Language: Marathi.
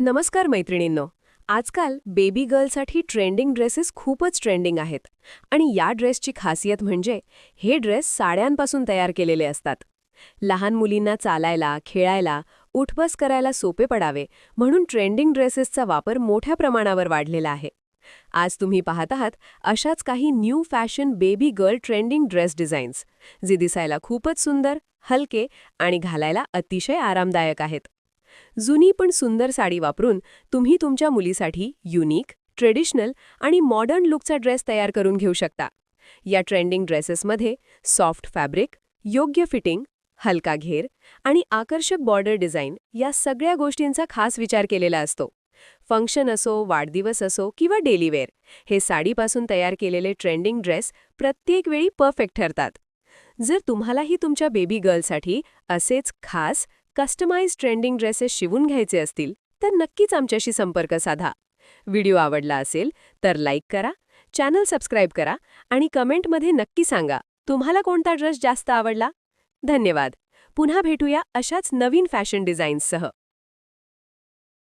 नमस्कार मैत्रिणींनो. आजकाल बेबी गर्लसाठी ट्रेंडिंग ड्रेसेस खूपच ट्रेंडिंग आहेत. आणि या ड्रेसची खासियत म्हणजे हे ड्रेस साड्यांपासून तयार केलेले असतात. लहान मुलींना चालायला खेळायला उठबस करायला सोपे पडावे म्हणून ट्रेंडिंग ड्रेसेसचा वापर मोठ्या प्रमाणावर वाढलेला आहे. आज तुम्ही पाहत आहात अशाच काही new fashion baby girl trending dress designs जे दिसायला खूपच सुंदर हलके आणि घालायला अतिशय आरामदायक आहेत. जुनी पण सुंदर साडी वापरून तुम्ही तुमच्या मुलीसाठी युनिक ट्रेडिशनल आणि मॉडर्न लुकचा ड्रेस तयार करून घेऊ शकता. या ट्रेंडिंग ड्रेसेसमध्ये सॉफ्ट फॅब्रिक योग्य फिटिंग हलका घेर आणि आकर्षक बॉर्डर डिझाईन या सगळ्या गोष्टींचा खास विचार केलेला असतो. फंक्शन असो वाढदिवस असो किंवा डेलीवेअर हे साडीपासून तयार केलेले ट्रेंडिंग ड्रेस प्रत्येक वेळी परफेक्ट ठरतात. जर तुम्हालाही तुमच्या बेबी गर्लसाठी असेच खास कस्टमाइज ट्रेंडिंग ड्रेसेस शिवून घ्यायचे असतील तर नक्कीच आमच्याशी संपर्क साधा. व्हिडिओ आवडला असेल तर लाईक करा चॅनल सबस्क्राईब करा आणि कमेंटमध्ये नक्की सांगा तुम्हाला कोणता ड्रेस जास्त आवडला? धन्यवाद. पुन्हा भेटूया अशाच नवीन फॅशन डिझाईन्ससह